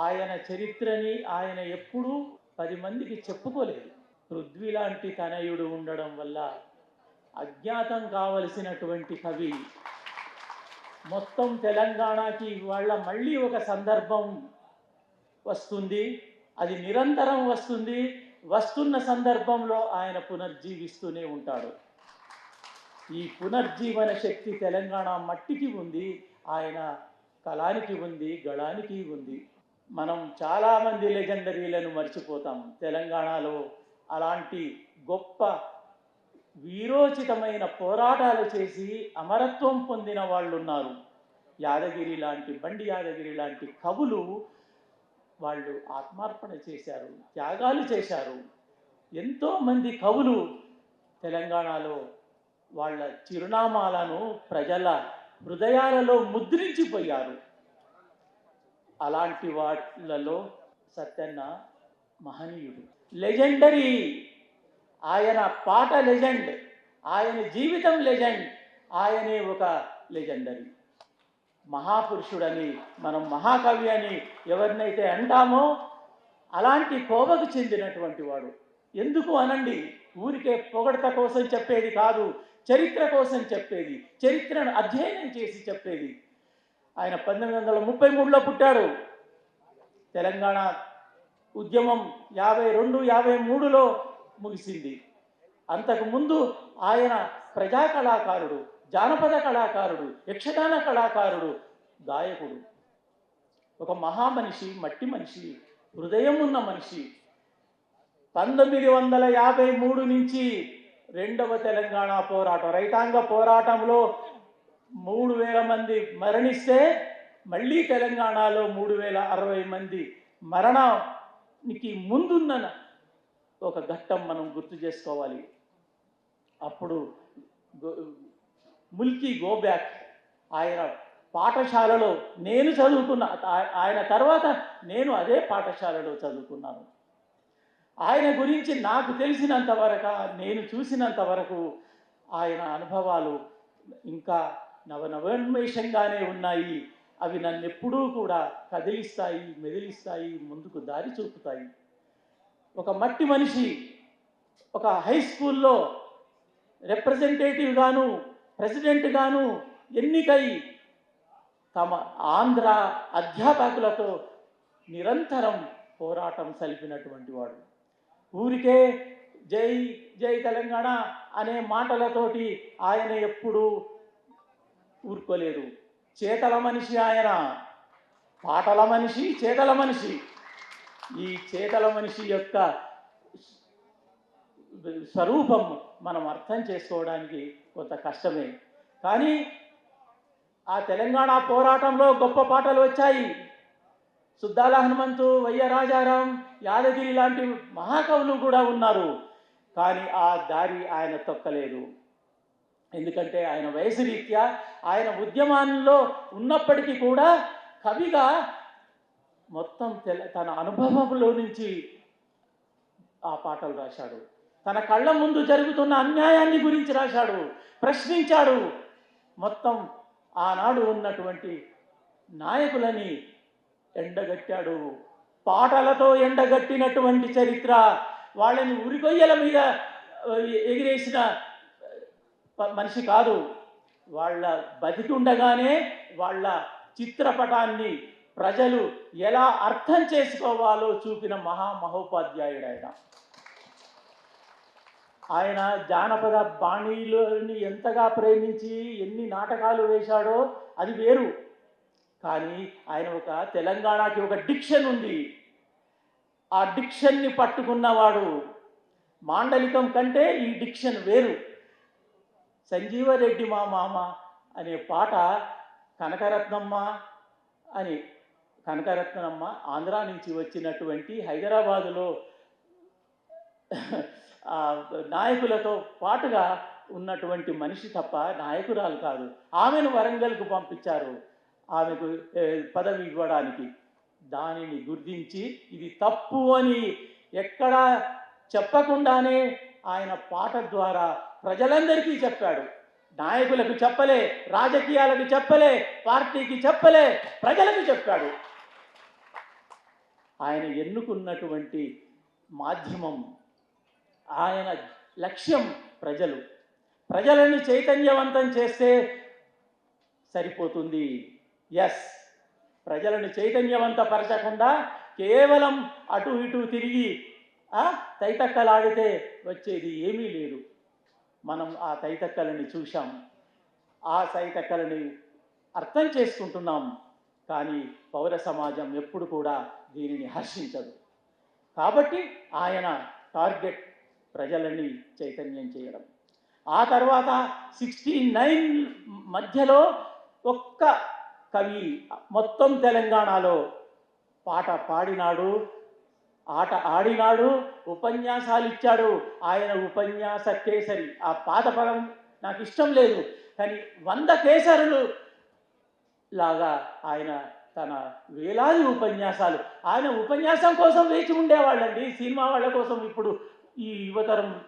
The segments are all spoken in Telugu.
ఆయన చరిత్రని ఆయన ఎప్పుడూ పది మందికి చెప్పుకోలేదు. పృథ్వీ లాంటి తనయుడు ఉండడం వల్ల అజ్ఞాతం కావలసినటువంటి కవి మొత్తం తెలంగాణకి వాళ్ళ మళ్ళీ ఒక సందర్భం వస్తుంది. అది నిరంతరం వస్తుంది. వస్తున్న సందర్భంలో ఆయన పునర్జీవిస్తూనే ఉంటాడు. ఈ పునర్జీవన శక్తి తెలంగాణ మట్టికి ఉంది. ఆయన కళానికి ఉంది గళానికి ఉంది. మనం చాలామంది లెజెండరీలను మర్చిపోతాం. తెలంగాణలో అలాంటి గొప్ప వీరోచితమైన పోరాటాలు చేసి అమరత్వం పొందిన వాళ్ళు ఉన్నారు యాదగిరి లాంటి బండి యాదగిరి లాంటి కవులు వాళ్ళు ఆత్మార్పణ చేశారు త్యాగాలు చేశారు. ఎంతోమంది కవులు తెలంగాణలో వాళ్ళ చిరునామాలను ప్రజల హృదయాలలో ముద్రించిపోయారు. అలాంటి వాటిలలో సత్యన్న మహనీయుడు. లెజెండరీ. ఆయన పాట లెజెండ్. ఆయన జీవితం లెజెండ్. ఆయనే ఒక లెజెండరీ. మహాపురుషుడని మనం మహాకవి అని ఎవరినైతే అంటామో అలాంటి కోవకు చెందినటువంటి వాడు. ఎందుకు అనండి? ఊరికే పొగడత కోసం చెప్పేది కాదు చరిత్ర కోసం చెప్పేది చరిత్రను అధ్యయనం చేసి చెప్పేది. ఆయన పంతొమ్మిది వందల ముప్పై మూడులో పుట్టాడు తెలంగాణ ఉద్యమం యాభై రెండు యాభై మూడులో ముగిసింది. అంతకుముందు ఆయన ప్రజా కళాకారుడు జానపద కళాకారుడు యక్షగాన కళాకారుడు గాయకుడు. ఒక మహామనిషి మట్టి మనిషి హృదయం ఉన్న మనిషి. పంతొమ్మిది వందల యాభై మూడు నుంచి రెండవ తెలంగాణ పోరాటం రైతాంగ పోరాటంలో మూడు వేల మంది మరణిస్తే మళ్ళీ తెలంగాణలో మూడు వేల అరవై మంది మరణానికి ముందున్న ఒక ఘట్టం మనం గుర్తు చేసుకోవాలి. అప్పుడు గో- ముల్కీ గోబ్యాక్ ఆయన పాఠశాలలో నేను చదువుకున్న ఆయన తర్వాత నేను అదే పాఠశాలలో చదువుకున్నాను. ఆయన గురించి నాకు తెలిసినంత వరకు నేను చూసినంత వరకు ఆయన అనుభవాలు ఇంకా నవనవోన్మేషంగానే ఉన్నాయి. అవి నన్ను ఎప్పుడూ కూడా కదిలిస్తాయి మెదిలిస్తాయి ముందుకు దారి చూపుతాయి. ఒక మట్టి మనిషి ఒక హై స్కూల్లో రిప్రజెంటేటివ్గాను ప్రెసిడెంట్గాను ఎన్నికై తమ ఆంధ్ర అధ్యాపకులతో నిరంతరం పోరాటం సలిపినటువంటి వాడు. ఊరికే జై జై తెలంగాణ అనే మాటలతోటి ఆయన ఎప్పుడూ ఊరుకోలేదు చేతల మనిషి ఆయన. పాటల మనిషి చేతల మనిషి. ఈ చేతల మనిషి యొక్క స్వరూపం మనం అర్థం చేసుకోవడానికి కొంత కష్టమే. కానీ ఆ తెలంగాణ పోరాటంలో గొప్ప పాటలు వచ్చాయి. సుద్దాల హనుమంతు వయ్య రాజారాం యాదగిరి లాంటి మహాకవులు కూడా ఉన్నారు. కానీ ఆ దారి ఆయన తొక్కలేదు. ఎందుకంటే ఆయన వయసు రీత్యా ఆయన ఉద్యమాల్లో ఉన్నప్పటికీ కూడా కవిగా మొత్తం తెల తన అనుభవంలో నుంచి ఆ పాటలు రాశాడు. తన కళ్ళ ముందు జరుగుతున్న అన్యాయాన్ని గురించి రాశాడు. ప్రశ్నించాడు. మొత్తం ఆనాడు ఉన్నటువంటి నాయకులని ఎండగట్టాడు. పాటలతో ఎండగట్టినటువంటి చరిత్ర వాళ్ళని ఉరికొయ్యల మీద ఎగిరేసిన మనిషి కాదు. వాళ్ళ బతికి ఉండగానే వాళ్ళ చిత్రపటాన్ని ప్రజలు ఎలా అర్థం చేసుకోవాలో చూపిన మహా మహోపాధ్యాయుడు ఆయన ఆయన జానపద బాణీలని ఎంతగా ప్రేమించి ఎన్ని నాటకాలు వేశాడో అది వేరు. కానీ ఆయన ఒక తెలంగాణకి ఒక డిక్షన్ ఉంది. ఆ డిక్షన్ని పట్టుకున్నవాడు మాండలికం కంటే ఈ డిక్షన్ వేరు. సంజీవరెడ్డి మా మామ అనే పాట కనకరత్నమ్మ అని కనకరత్నమ్మ ఆంధ్ర నుంచి వచ్చినటువంటి హైదరాబాదులో నాయకులతో పాటుగా ఉన్నటువంటి మనిషి తప్ప నాయకురాలు కాదు. ఆమెను వరంగల్కు పంపించారు. ఆమెకు పదవి ఇవ్వడానికి. దానిని గుర్తించి ఇది తప్పు అని ఎక్కడా చెప్పకుండానే ఆయన పాట ద్వారా ప్రజలందరికీ చెప్పాడు. నాయకులకు చెప్పలే రాజకీయాలకు చెప్పలే పార్టీకి చెప్పలే ప్రజలకు చెప్పాడు. ఆయన ఎన్నుకున్నటువంటి మాధ్యమం ఆయన లక్ష్యం ప్రజలు. ప్రజలను చైతన్యవంతం చేస్తే సరిపోతుంది. ఎస్ ప్రజలను చైతన్యవంతపరచకుండా కేవలం అటు ఇటు తిరిగి తైతక్కలాడితే వచ్చేది ఏమీ లేదు. మనం ఆ తైతక్కలని చూశాం. ఆ సైతక్కలని అర్థం చేసుకుంటున్నాం. కానీ పౌర సమాజం ఎప్పుడు కూడా దీనిని హర్షించదు. కాబట్టి ఆయన టార్గెట్ ప్రజలని చైతన్యం చేయడం. ఆ తర్వాత సిక్స్టీ నైన్ మధ్యలో ఒక్క కవి మొత్తం తెలంగాణలో పాట పాడినాడు. ఆట ఆడినాడు ఉపన్యాసాలు ఇచ్చాడు. ఆయన ఉపన్యాస కేసరి. ఆ పాత పదం నాకు ఇష్టం లేదు. కానీ వంద కేసరులు లాగా ఆయన తన వేలాది ఉపన్యాసాలు. ఆయన ఉపన్యాసం కోసం వేచి ఉండేవాళ్ళండి. సినిమా వాళ్ళ కోసం ఇప్పుడు ఈ యువతరం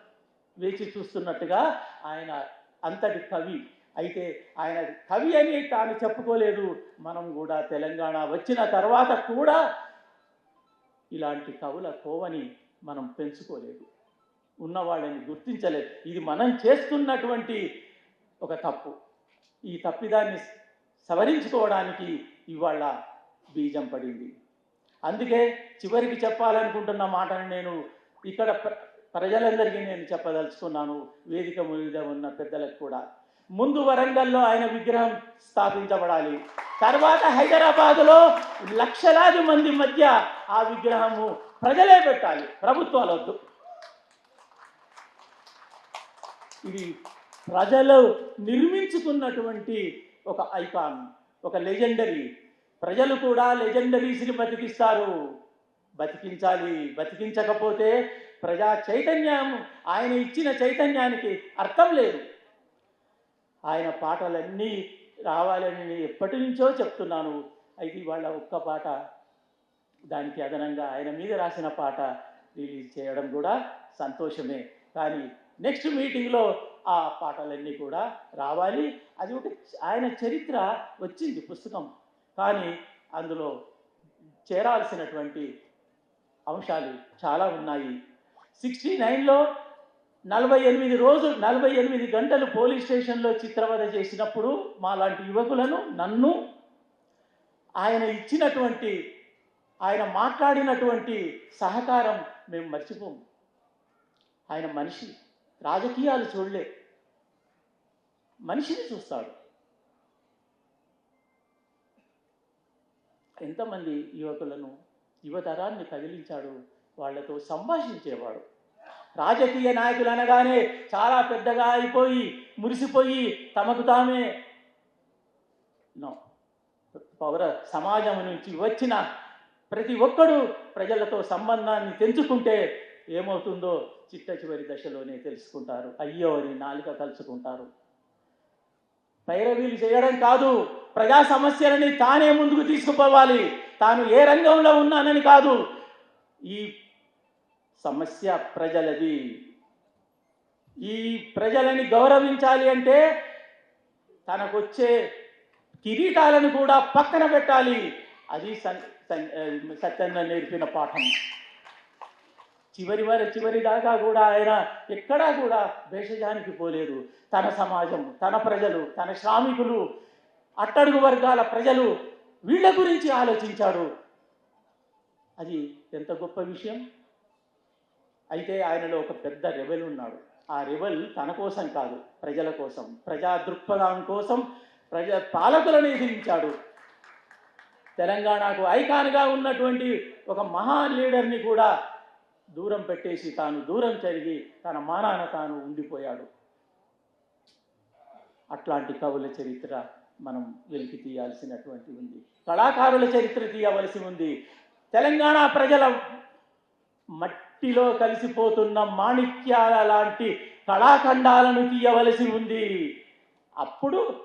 వేచి చూస్తున్నట్టుగా ఆయన అంతటి కవి. అయితే ఆయన కవి అని తాను చెప్పుకోలేదు. మనం కూడా తెలంగాణ వచ్చిన తర్వాత కూడా ఇలాంటి కవుల కోవని మనం పెంచుకోలేదు. ఉన్నవాళ్ళని గుర్తించలేదు. ఇది మనం చేస్తున్నటువంటి ఒక తప్పు. ఈ తప్పిదాన్ని సవరించుకోవడానికి ఇవాళ బీజం పడింది. అందుకే చివరికి చెప్పాలనుకుంటున్న మాటను నేను ఇక్కడ ప్ర- ప్రజలందరికీ నేను చెప్పదలుచుకున్నాను. వేదిక మీద ఉన్న పెద్దలకు కూడా. ముందు వరంగల్లో ఆయన విగ్రహం స్థాపించబడాలి. తర్వాత హైదరాబాదులో లక్షలాది మంది మధ్య ఆ విగ్రహము ప్రజలే పెట్టాలి ప్రభుత్వాలు వద్దు ఇది ప్రజలు నిర్మించుకున్నటువంటి ఒక ఐకాన్ ఒక లెజెండరీ. ప్రజలు కూడా లెజెండరీస్ని బతికిస్తారు. బతికించాలి బతికించకపోతే ప్రజా చైతన్యం ఆయన ఇచ్చిన చైతన్యానికి అర్థం లేదు. ఆయన పాటలన్నీ రావాలని నేను ఎప్పటి నుంచో చెప్తున్నాను. అయితే ఇవాళ ఒక్క పాట దానికి అదనంగా ఆయన మీద రాసిన పాట రిలీజ్ చేయడం కూడా సంతోషమే. కానీ నెక్స్ట్ మీటింగ్లో ఆ పాటలన్నీ కూడా రావాలి. అది ఒక ఆయన చరిత్ర వచ్చింది పుస్తకం. కానీ అందులో చేరాల్సినటువంటి అంశాలు చాలా ఉన్నాయి. సిక్స్టీ నైన్లో నలభై ఎనిమిది రోజులు నలభై ఎనిమిది గంటలు పోలీస్ స్టేషన్లో చిత్రవద చేసినప్పుడు మా లాంటి యువకులను నన్ను ఆయన ఇచ్చినటువంటి ఆయన మాట్లాడినటువంటి సహకారం మేము మర్చిపోము. ఆయన మనిషి రాజకీయాలు చూడలే. మనిషిని చూస్తాడు. ఎంతమంది యువకులను యువతరాన్ని కదిలించాడు వాళ్ళతో సంభాషించేవాడు. రాజకీయ నాయకులు అనగానే చాలా పెద్దగా అయిపోయి మురిసిపోయి తమకు తామే నో. పౌర సమాజం నుంచి వచ్చిన ప్రతి ఒక్కరూ ప్రజలతో సంబంధాన్ని తెంచుకుంటే ఏమవుతుందో చిట్ట చివరి దశలోనే తెలుసుకుంటారు. అయ్యో అని నాలుక కలుసుకుంటారు పైరవీలు చేయడం కాదు ప్రజా సమస్యలని తానే ముందుకు తీసుకుపోవాలి. తాను ఏ రంగంలో ఉన్నానని కాదు ఈ సమస్య ప్రజలది. ఈ ప్రజలని గౌరవించాలి అంటే తనకొచ్చే కిరీటాలను కూడా పక్కన పెట్టాలి. అది సత్యంగా నేర్పిన పాఠం. చివరి వర చివరి దాకా కూడా ఆయన ఎక్కడా కూడా భేషజానికి పోలేదు. తన సమాజం తన ప్రజలు తన శ్రామికులు అట్టడుగు వర్గాల ప్రజలు వీళ్ళ గురించి ఆలోచించాడు అది ఎంత గొప్ప విషయం? అయితే ఆయనలో ఒక పెద్ద రెబెల్ ఉన్నాడు. ఆ రెబెల్ తన కోసం కాదు ప్రజల కోసం ప్రజా దృక్పథం కోసం ప్రజ పాలకులను ఎదిరించాడు. తెలంగాణకు ఐకాన్గా ఉన్నటువంటి ఒక మహా లీడర్ని కూడా దూరం పెట్టేసి తాను దూరం జరిగి తన మానాన తాను ఉండిపోయాడు. అట్లాంటి కవుల చరిత్ర మనం వెలికి తీయాల్సినటువంటి ఉంది. కళాకారుల చరిత్ర తీయవలసి ఉంది. తెలంగాణ ప్రజల మట్టిలో కలిసిపోతున్న మాణిక్యాల లాంటి కళాఖండాలను తీయవలసి ఉంది. అప్పుడు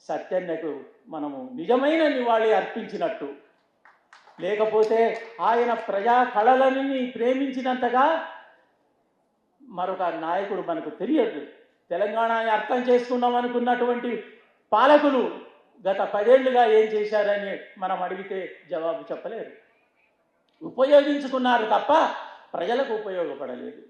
సత్యన్నకు మనము నిజమైన నివాళి అర్పించినట్టు. లేకపోతే ఆయన ప్రజా కళలని ప్రేమించినంతగా మరొక నాయకుడు మనకు తెలియదు. తెలంగాణని అర్థం చేసుకున్నాం అనుకున్నటువంటి పాలకులు గత పదేళ్ళుగా ఏం చేశారని మనం అడిగితే జవాబు చెప్పలేరు. ఉపయోగించుకున్నారు తప్ప ప్రజలకు ఉపయోగపడలేదు.